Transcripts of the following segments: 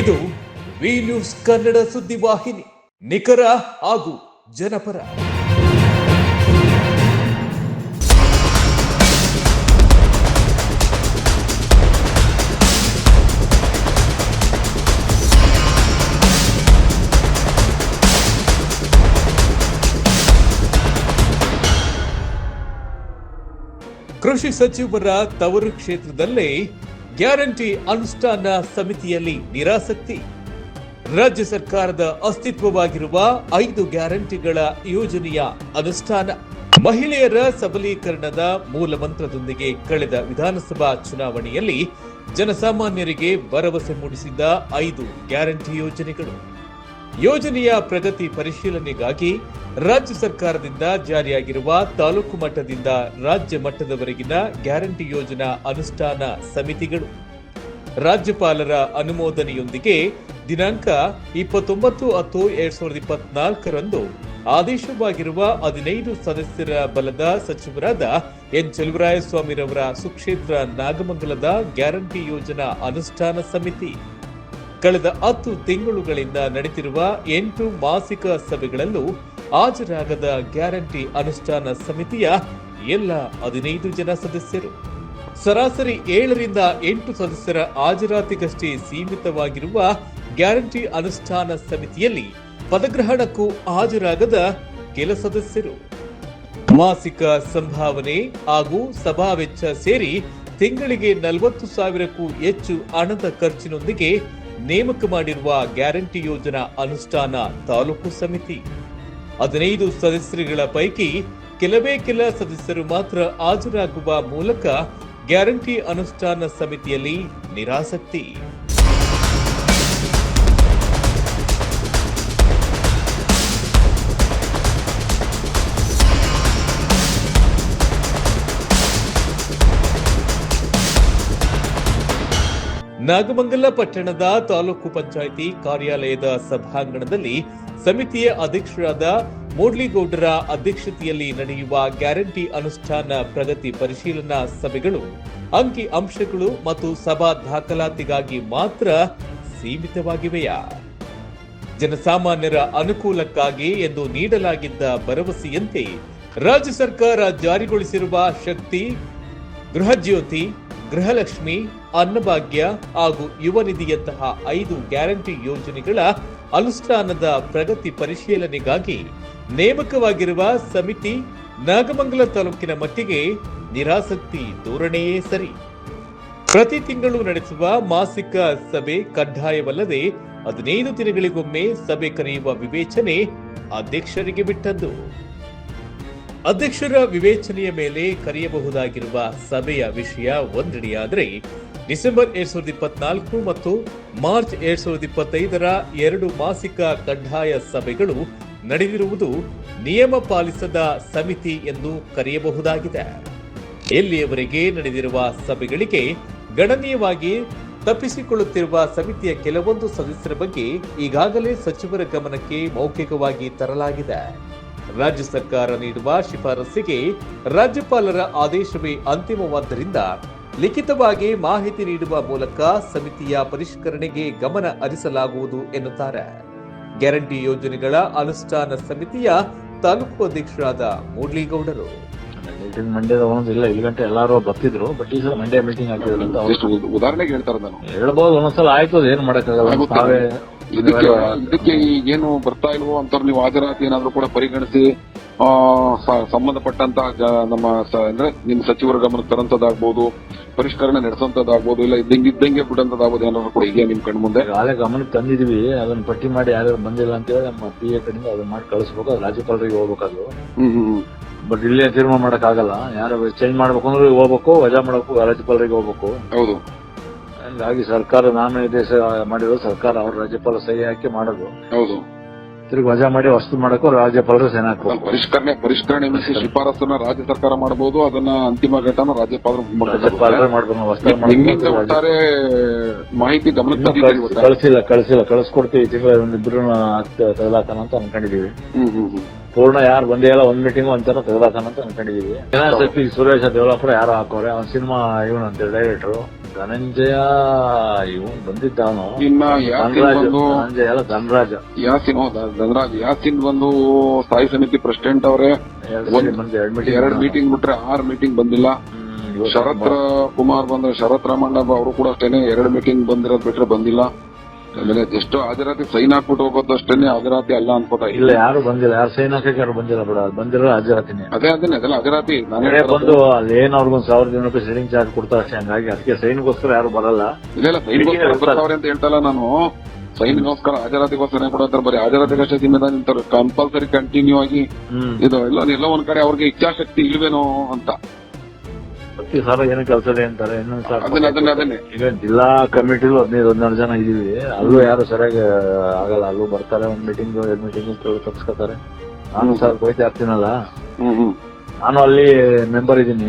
News Kannada ಸುದ್ದಿವಾಹಿನಿ ನಿಖರ ಹಾಗೂ ಜನಪರ. ಕೃಷಿ ಸಚಿವರ ತವರು ಕ್ಷೇತ್ರದಲ್ಲೇ ಗ್ಯಾರಂಟಿ ಅನುಷ್ಠಾನ ಸಮಿತಿಯಲ್ಲಿ ನಿರಾಸಕ್ತಿ. ರಾಜ್ಯ ಸರ್ಕಾರದ ಅಸ್ತಿತ್ವವಾಗಿರುವ ಐದು ಗ್ಯಾರಂಟಿಗಳ ಯೋಜನೆಯ ಅನುಷ್ಠಾನ. ಮಹಿಳೆಯರ ಸಬಲೀಕರಣದ ಮೂಲ ಮಂತ್ರದೊಂದಿಗೆ ಕಳೆದ ವಿಧಾನಸಭಾ ಚುನಾವಣೆಯಲ್ಲಿ ಜನಸಾಮಾನ್ಯರಿಗೆ ಭರವಸೆ ಮೂಡಿಸಿದ್ದ ಐದು ಗ್ಯಾರಂಟಿ ಯೋಜನೆಗಳು. ಯೋಜನೆಯ ಪ್ರಗತಿ ಪರಿಶೀಲನೆಗಾಗಿ ರಾಜ್ಯ ಸರ್ಕಾರದಿಂದ ಜಾರಿಯಾಗಿರುವ ತಾಲೂಕು ಮಟ್ಟದಿಂದ ರಾಜ್ಯ ಮಟ್ಟದವರೆಗಿನ ಗ್ಯಾರಂಟಿ ಯೋಜನಾ ಅನುಷ್ಠಾನ ಸಮಿತಿಗಳು. ರಾಜ್ಯಪಾಲರ ಅನುಮೋದನೆಯೊಂದಿಗೆ ದಿನಾಂಕ ಇಪ್ಪತ್ತೊಂಬತ್ತು ಹತ್ತು ಎರಡ್ ಸಾವಿರದ ಇಪ್ಪತ್ನಾಲ್ಕರಂದು ಆದೇಶವಾಗಿರುವ ಹದಿನೈದು ಸದಸ್ಯರ ಬಲದ ಸಚಿವರಾದ ಎನ್. ಚೆಲುವರಾಯಸ್ವಾಮಿರವರ ಸುಕ್ಷೇತ್ರ ನಾಗಮಂಗಲದ ಗ್ಯಾರಂಟಿ ಯೋಜನಾ ಅನುಷ್ಠಾನ ಸಮಿತಿ. ಕಳೆದ ಹತ್ತು ತಿಂಗಳುಗಳಿಂದ ನಡೆದಿರುವ ಎಂಟು ಮಾಸಿಕ ಸಭೆಗಳಲ್ಲೂ ಹಾಜರಾಗದ ಗ್ಯಾರಂಟಿ ಅನುಷ್ಠಾನ ಸಮಿತಿಯ ಎಲ್ಲ ಹದಿನೈದು ಜನ ಸದಸ್ಯರು. ಸರಾಸರಿ ಏಳರಿಂದ ಎಂಟು ಸದಸ್ಯರ ಹಾಜರಾತಿಗಷ್ಟೇ ಸೀಮಿತವಾಗಿರುವ ಗ್ಯಾರಂಟಿ ಅನುಷ್ಠಾನ ಸಮಿತಿಯಲ್ಲಿ ಪದಗ್ರಹಣಕ್ಕೂ ಹಾಜರಾಗದ ಕೆಲ ಸದಸ್ಯರು. ಮಾಸಿಕ ಸಂಭಾವನೆ ಹಾಗೂ ಸಭಾ ವೆಚ್ಚ ಸೇರಿ ತಿಂಗಳಿಗೆ ನಲವತ್ತು ಸಾವಿರಕ್ಕೂ ಹೆಚ್ಚು ಹಣದ ಖರ್ಚಿನೊಂದಿಗೆ ನೇಮಕ ಮಾಡಿರುವ ಗ್ಯಾರಂಟಿ ಯೋಜನಾ ಅನುಷ್ಠಾನ ತಾಲೂಕು ಸಮಿತಿ. ಹದಿನೈದು ಸದಸ್ಯರುಗಳ ಪೈಕಿ ಕೆಲವೇ ಕೆಲ ಸದಸ್ಯರು ಮಾತ್ರ ಹಾಜರಾಗುವ ಮೂಲಕ ಗ್ಯಾರಂಟಿ ಅನುಷ್ಠಾನ ಸಮಿತಿಯಲ್ಲಿ ನಿರಾಸಕ್ತಿ. ನಾಗಮಂಗಲ ಪಟ್ಟಣದ ತಾಲೂಕು ಪಂಚಾಯಿತಿ ಕಾರ್ಯಾಲಯದ ಸಭಾಂಗಣದಲ್ಲಿ ಸಮಿತಿಯ ಅಧ್ಯಕ್ಷರಾದ ಮೂಡ್ಲಿಗೌಡರ ಅಧ್ಯಕ್ಷತೆಯಲ್ಲಿ ನಡೆಯುವ ಗ್ಯಾರಂಟಿ ಅನುಷ್ಠಾನ ಪ್ರಗತಿ ಪರಿಶೀಲನಾ ಸಭೆಗಳು ಅಂಕಿ ಅಂಶಗಳು ಮತ್ತು ಸಭಾ ದಾಖಲಾತಿಗಾಗಿ ಮಾತ್ರ ಸೀಮಿತವಾಗಿವೆಯಾ? ಜನಸಾಮಾನ್ಯರ ಅನುಕೂಲಕ್ಕಾಗಿ ಎಂದು ನೀಡಲಾಗಿದ್ದ ಭರವಸೆಯಂತೆ ರಾಜ್ಯ ಸರ್ಕಾರ ಜಾರಿಗೊಳಿಸಿರುವ ಶಕ್ತಿ ಗೃಹಜ್ಯೋತಿ ಗೃಹಲಕ್ಷ್ಮಿ ಅನ್ನಭಾಗ್ಯ ಹಾಗೂ ಯುವ ನಿಧಿಯಂತಹ ಐದು ಗ್ಯಾರಂಟಿ ಯೋಜನೆಗಳ ಅನುಷ್ಠಾನದ ಪ್ರಗತಿ ಪರಿಶೀಲನೆಗಾಗಿ ನೇಮಕವಾಗಿರುವ ಸಮಿತಿ ನಾಗಮಂಗಲ ತಾಲೂಕಿನ ಮಟ್ಟಿಗೆ ನಿರಾಸಕ್ತಿ ಧೋರಣೆಯೇ ಸರಿ. ಪ್ರತಿ ತಿಂಗಳು ನಡೆಸುವ ಮಾಸಿಕ ಸಭೆ ಕಡ್ಡಾಯವಲ್ಲದೆ ಹದಿನೈದು ದಿನಗಳಿಗೊಮ್ಮೆ ಸಭೆ ಕರೆಯುವ ವಿವೇಚನೆ ಅಧ್ಯಕ್ಷರಿಗೆ ಬಿಟ್ಟದ್ದು. ಅಧ್ಯಕ್ಷರ ವಿವೇಚನೆಯ ಮೇಲೆ ಕರೆಯಬಹುದಾಗಿರುವ ಸಭೆಯ ವಿಷಯ ಒಂದೆಡೆಯಾದರೆ ಡಿಸೆಂಬರ್ ಎರಡ್ ಸಾವಿರದ ಇಪ್ಪತ್ನಾಲ್ಕು ಮತ್ತು ಮಾರ್ಚ್ ಎರಡ್ ಸಾವಿರದ ಇಪ್ಪತ್ತೈದರ ಎರಡು ಮಾಸಿಕ ಕಡ್ಡಾಯ ಸಭೆಗಳು ನಡೆದಿರುವುದು ನಿಯಮ ಪಾಲಿಸದ ಸಮಿತಿ ಎಂದು ಕರೆಯಬಹುದಾಗಿದೆ. ಎಲ್ಲಿಯವರೆಗೆ ನಡೆದಿರುವ ಸಭೆಗಳಿಗೆ ಗಣನೀಯವಾಗಿ ತಪ್ಪಿಸಿಕೊಳ್ಳುತ್ತಿರುವ ಸಮಿತಿಯ ಕೆಲವೊಂದು ಸದಸ್ಯರ ಬಗ್ಗೆ ಈಗಾಗಲೇ ಸಚಿವರ ಗಮನಕ್ಕೆ ಮೌಖಿಕವಾಗಿ ತರಲಾಗಿದೆ. ರಾಜ್ಯ ಸರ್ಕಾರ ನೀಡುವ ಶಿಫಾರಸ್ಸಿಗೆ ರಾಜ್ಯಪಾಲರ ಆದೇಶವೇ ಅಂತಿಮವಾದ್ದರಿಂದ ಲಿಖಿತವಾಗಿ ಮಾಹಿತಿ ನೀಡುವ ಮೂಲಕ ಸಮಿತಿಯ ಪರಿಷ್ಕರಣೆಗೆ ಗಮನ ಹರಿಸಲಾಗುವುದು ಎನ್ನುತ್ತಾರೆ. ಗ್ಯಾರಂಟಿ ಯೋಜನೆಗಳ ಅನುಷ್ಠಾನ ಸಮಿತಿಯ ತಾಲೂಕು ಅಧ್ಯಕ್ಷರಾದ ಮೂಡ್ಲಿಗೌಡರು ಮೀಟಿಂಗ್ ಮಂಡ್ಯದ ಒಂದೊಂದು ಇಲ್ಲ ಇಲ್ಲಿ ಗಂಟೆ ಎಲ್ಲಾರು ಬರ್ತಿದ್ರು ಬಟ್ ಈ ಸಲ ಮಂಡ್ಯ ಮೀಟಿಂಗ್ ಹಾಕಿದ್ರು ಅಂತ ಉದಾಹರಣೆಗೆ ಹೇಳ್ತಾರೆ ನಾನು. ಹೇಳ್ಬೋದು ಒಂದೊಂದ್ಸಲ ಆಯ್ತು ಏನ್ ಮಾಡಕ್ಕಾಗಲ್ಲ. ತಾವೇ ಇದಕ್ಕೆ ಇದಕ್ಕೆ ಏನು ಬರ್ತಾ ಇಲ್ವೋ ಅಂತ ನೀವು ಹಾಜರಾತಿ ಏನಾದ್ರು ಕೂಡ ಪರಿಗಣಿಸಿ ಆ, ಸ- ಸಂಬಂಧಪಟ್ಟಂತ ನಮ್ಮ ಅಂದ್ರೆ ನಿಮ್ ಸಚಿವರ ಗಮನಕ್ಕೆ ತರಂತದಾಗ್ಬೋದು ಪರಿಷ್ಕರಣೆ ನಡೆಸೋಂತದ್ದಾಗ್ಬೋದು ಇಲ್ಲ ಇದ್ದಂಗೆ ಇದ್ದಂಗೆ ಬಿಡಂತದಾಗ್ಬೋದು ಏನಾದ್ರು ಕೂಡ ಇದೆಯಾ ನಿಮ್ ಕಣ್ ಮುಂದೆ? ಈಗಾಗಲೇ ಗಮನಕ್ಕೆ ತಂದಿದ್ವಿ ಅದನ್ನ ಪಟ್ಟಿ ಮಾಡಿ ಯಾರ್ಯಾರು ಬಂದಿಲ್ಲ ಅಂತ ಹೇಳಿ ನಮ್ಮ ಪಿ ಎ ಕಡೆಯಿಂದ ಅದನ್ನ ಮಾಡಿ ಕಳಿಸ್ಬೇಕು ಅದು ರಾಜ್ಯಪಾಲರಿಗೆ ಹೋಗ್ಬೇಕು ಹ್ಮ್. ಬಟ್ ಇಲ್ಲೇ ತೀರ್ಮಾನ ಮಾಡಕ್ ಆಗಲ್ಲ ಯಾರು ಚೇಂಜ್ ಮಾಡ್ಬೇಕು ಅಂದ್ರೆ ಹೋಗ್ಬೇಕು ವಜಾ ಮಾಡಬೇಕು ರಾಜ್ಯಪಾಲರಿಗೆ ಹೋಗ್ಬೇಕು. ಹೌದು. ಹಂಗಾಗಿ ಸರ್ಕಾರ ನಾನು ದೇಶ ಮಾಡಿರೋದು ಸರ್ಕಾರ ಅವ್ರ ರಾಜ್ಯಪಾಲ ಸಹಿ ಹಾಕಿ ಮಾಡೋದು. ಹೌದು. ತಿರುಗಿ ವಜಾ ಮಾಡಿ ವಸ್ತು ಮಾಡಕ್ಕೂ ರಾಜ್ಯಪಾಲರು ಸೈನ್ ಅಲ್ಲಿ ಹಾಕ್ಬೇಕು ಪರಿಷ್ಕರಣೆ ಪರಿಷ್ಕರಣೆ ಶಿಫಾರಸನ್ನ ರಾಜ್ಯ ಸರ್ಕಾರ ಮಾಡಬಹುದು ಅದನ್ನ ಅಂತಿಮ ಘಟನ ರಾಜ್ಯಪಾಲರು ಮಾಡಬಹುದು ಒಟ್ಟಾರೆ ಮಾಹಿತಿ ಗಮನಕ್ಕೆ ಕಳಿಸಿಲ್ಲ ಕಳಿಸಿಲ್ಲ ಕಳಿಸ್ಕೊಡ್ತೀವಿ ತಿಂಗಳ ಒಂದಿಬ್ರು ತಗಲಾಕನ ಅಂತ ಅನ್ಕೊಂಡಿದೀವಿ ಹ್ಮ್ ಹ್ಮ್ ಹ್ಮ್. ಪೂರ್ಣ ಯಾರು ಬಂದೇ ಇಲ್ಲ ಒಂದ್ ಮೀಟಿಂಗ್ ಒಂಥರ ತೆಗೆದಾಕನ ಅಂತ ಅನ್ಕೊಂಡಿದೀವಿ. ಎನ್ಎಸ್ಎಫ್ ಸುರೇಶ ಡೆವಲಪರ್ ಯಾರು ಹಾಕೋರೆ ಅವ್ನ ಸಿನಿಮಾ ಇವನ್ ಅಂತ ಡೈರೆಕ್ಟರ್ ಧನಂಜಯ ಇವನ್ ಬಂದಿದ್ದ ಅವನು. ಧನಂಜಯ ಅಲ್ಲ ಧನರಾಜ. ಯಾಸಿನ್ ಧನರಾಜ್ ಯಾಸಿನ್ ಬಂದು ಸ್ಥಾಯಿ ಸಮಿತಿ ಪ್ರೆಸಿಡೆಂಟ್ ಅವರೇ? ಎರಡ್ ಮೀಟಿಂಗ್ ಬಿಟ್ರೆ ಆರ್ ಮೀಟಿಂಗ್ ಬಂದಿಲ್ಲ. ಶರತ್ ಕುಮಾರ್ ಬಂದ್ರೆ ಶರತ್ ರಾಮಣ್ಣ ಅವರು ಕೂಡ ಅಷ್ಟೇನೆ ಎರಡು ಮೀಟಿಂಗ್ ಬಂದಿರೋದ್ ಬಿಟ್ರೆ ಬಂದಿಲ್ಲ. ಆಮೇಲೆ ಎಷ್ಟೋ ಹಾಜರಾತಿ ಸೈನ್ ಹಾಕ್ಬಿಟ್ಟು ಹೋಗೋದು ಅಷ್ಟೇನೆ ಹಾಜರಾತಿ ಅಲ್ಲ ಅನ್ಕೋತಾ ಇಲ್ಲ ಯಾರು ಬಂದಿಲ್ಲ. ಯಾರು ಸೈನ್ ಹಾಕಕ್ಕೆ ಯಾರು ಬಂದಿಲ್ಲ ಬಿಡ. ಬಂದಿರೋ ಹಾಜರಾತಿನೇ. ಅದೇ ಅದೇನೆ ಅದೆಲ್ಲ ಹಾಜರಾತಿ. ನಾನು ಬಂದು ಅಲ್ಲಿ ಏನ್ ಅವ್ರಿಗೊಂದ್ ಸಾವಿರದ ಇನ್ನೂರು ರೂಪಾಯಿ ಸೈನಿಂಗ್ ಚಾರ್ಜ್ ಕೊಡ್ತಾರೆ ಅಷ್ಟೇ. ಹಂಗಾಗಿ ಅದಕ್ಕೆ ಸೈನ್ಗೋಸ್ಕರ ಯಾರು ಬರಲ್ಲ. ಇಲ್ಲ ಇಲ್ಲ ಸೈನ್ಗೋಸ್ಕರ ಅಂತ ಹೇಳ್ತಲ್ಲ ನಾನು. ಸೈನ್ಗೋಸ್ಕರ ಹಾಜರಾತಿಗೋಸ್ಕರ ಕೊಡೋತಾರೆ? ಬರೀ ಹಾಜರಾತಿಗಷ್ಟೇ ಅಷ್ಟೇ ನಿಂತಾರೆ ಕಂಪಲ್ಸರಿ ಕಂಟಿನ್ಯೂ ಆಗಿ ಇದು ಎಲ್ಲ ಎಲ್ಲ ಒಂದ್ ಕಡೆ ಅವ್ರಿಗೆ ಇಚ್ಛಾಶಕ್ತಿ ಇಲ್ವೇನೋ ಅಂತ. ಪ್ರತಿ ಸರ್ ಏನು ಕೆಲಸ ಅಂತಾರೆ ಇನ್ನೊಂದು ಸರ್ ಅದನ್ನ ಅದನ್ನ ಅದನ್ನೇ. ಈಗ ಜಿಲ್ಲಾ ಕಮಿಟಿಲು ಹದಿನೈದು ಹದಿನಾರು ಜನ ಇದೀವಿ. ಅಲ್ಲೂ ಯಾರು ಸರಿಯಾಗಿ ಆಗಲ್ಲ. ಅಲ್ಲೂ ಬರ್ತಾರೆ ಒಂದ್ ಮೀಟಿಂಗ್ ಎರಡ್ ಮೀಟಿಂಗ್ ತಪ್ಸ್ಕೊತಾರೆ. ನಾನು ಸರ್ ಹೋಯ್ತಾ ಇರ್ತೀನಲ್ಲ? ಹ್ಮ್ ಹ್ಮ್. ನಾನು ಅಲ್ಲಿ ಮೆಂಬರ್ ಇದ್ದೀನಿ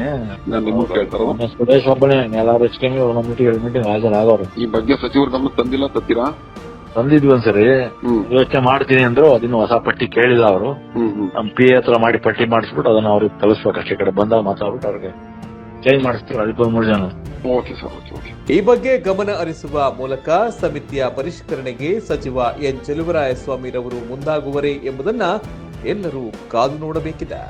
ನಾನು ನಿಮ್ಮನ್ನ ಕೇಳ್ತಾರ? ಮೊನ್ನೆ ಸುರೇಶ್ ಒಬ್ಬನೇ. ಎಲ್ಲಾರು ಒಂದೊಂದ್ ಮೀಟಿಂಗ್ ಎರಡು ಮೀಟಿಂಗ್ ಹಾಜರಾಗವ್ರು ಈ ಬಗ್ಗೆ ಸಚಿವರು ಗಮನ ತಂದಿಲ್ಲ ತತ್ತೀರಾ ತಂದಿದ್ವಿ ಒಂದ್ಸರಿ. ಹ್ಮ್. ಯೋಚನೆ ಮಾಡ್ತೀನಿ ಅಂದ್ರು ಅದನ್ನು ಹೊಸ ಪಟ್ಟಿ ಕೇಳಿಲ್ಲ ಅವರು. ಹ್ಮ್ ಹ್ಮ್. ನಮ್ ಪಿ ಹತ್ರ ಮಾಡಿ ಪಟ್ಟಿ ಮಾಡಿಸ್ಬಿಟ್ಟು ಅದನ್ನ ಅವ್ರಿಗೆ ತಲುಸ್ಬೇಕಷ್ಟೇ ಅಷ್ಟೇ ಕಡೆ ಬಂದಾಗ ಮಾತಾಡ್ಬಿಟ್ಟು ಅವ್ರಿಗೆ ಚೇಂಜ್ ಮಾಡಿಸ್ತಾರೆ ಅದಕ್ಕೆ ಮೂರು ಜನ. ಓಕೆ ಸರ್ ಓಕೆ ಓಕೆ ಈ ಬಗ್ಗೆ ಗಮನ ಹರಿಸುವ ಮೂಲಕ ಸಮಿತಿಯ ಪರಿಷ್ಕರಣೆಗೆ ಸಚಿವ ಎನ್. ಚೆಲುವರಾಯಸ್ವಾಮಿರವರು ಮುಂದಾಗುವರೇ ಎಂಬುದನ್ನ ಎಲ್ಲರೂ ಕಾದು ನೋಡಬೇಕಿದೆ.